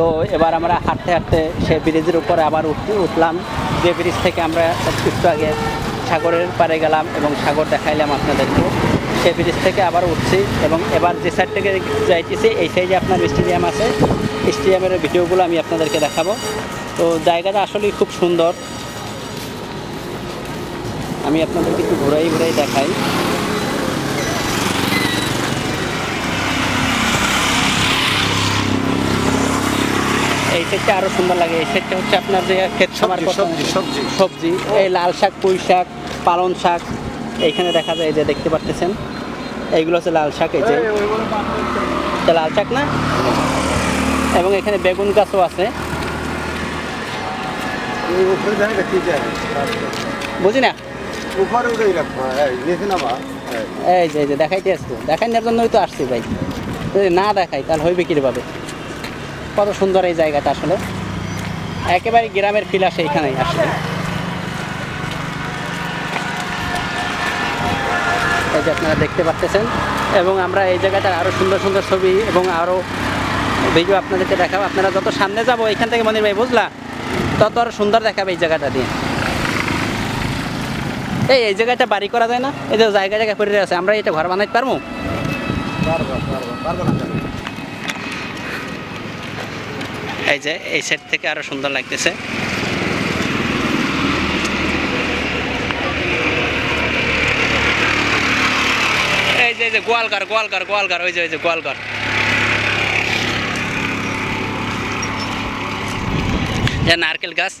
তো এবার আমরা হাঁটতে হাঁটতে সে ব্রিজের উপরে আবার উঠ- উঠলাম। যে ব্রিজ থেকে আমরা একটু আগে সাগরের পাড়ে গেলাম এবং সাগর দেখাইলাম আপনাদেরকে। সেই ব্রিজ থেকে আবার উঠছি এবং এবার যে সাইড থেকে যাইতেছি, এই সাইডে আপনার স্টেডিয়াম আছে। স্টেডিয়ামের ভিডিওগুলো আমি আপনাদেরকে দেখাবো। তো জায়গাটা আসলেই খুব সুন্দর। আমি আপনাদেরকে একটু ঘুরাই ঘুরাই দেখাই। এই সেটটা আরও সুন্দর লাগে। এই সেটটা হচ্ছে আপনার যে ক্ষেত খামার সবজি, সবজি, এই লাল শাক পুঁই শাক পালন শাক এইখানে দেখা যায় এই যে দেখতে পারতেছেন। এইগুলো হচ্ছে লাল শাক এই যে। লাল শাক না? এবং এখানে বেগুন গাছও আছে। বুঝি না? রাখব এই যে এই যে দেখাইতে আসতো দেখানোর জন্যই তো আসছি ভাই। যদি না দেখাই তাহলে হইবে কীভাবে? কত সুন্দর এই জায়গাটা আসলে। একেবারে গ্রামের ফিল আসে এখানেই আসলে। এই যে আপনারা দেখতে পাচ্ছেন, এবং আমরা এই জায়গাটার আরও সুন্দর সুন্দর ছবি এবং আরও ভিডিও আপনাদেরকে দেখাবো। আপনারা যত সামনে যাব, এখান থেকে মনির ভাই বুঝলা, তত আরও সুন্দর দেখাবে এই জায়গাটা দিয়ে। এই এই জায়গাটা বাড়ি করা যায় না? এই যে জায়গা জায়গা পড়ে আছে, আমরা এটা ঘর বানাইতে পারব? পারব পারব পারব না এই যে, এই সাইড থেকে আরও সুন্দর লাগতেছে। এই যে এই যে, গোয়ালঘর গোয়ালঘর গোয়ালঘর, ওই যে ওই যে, গোয়ালঘর। যে নারকেল গাছ।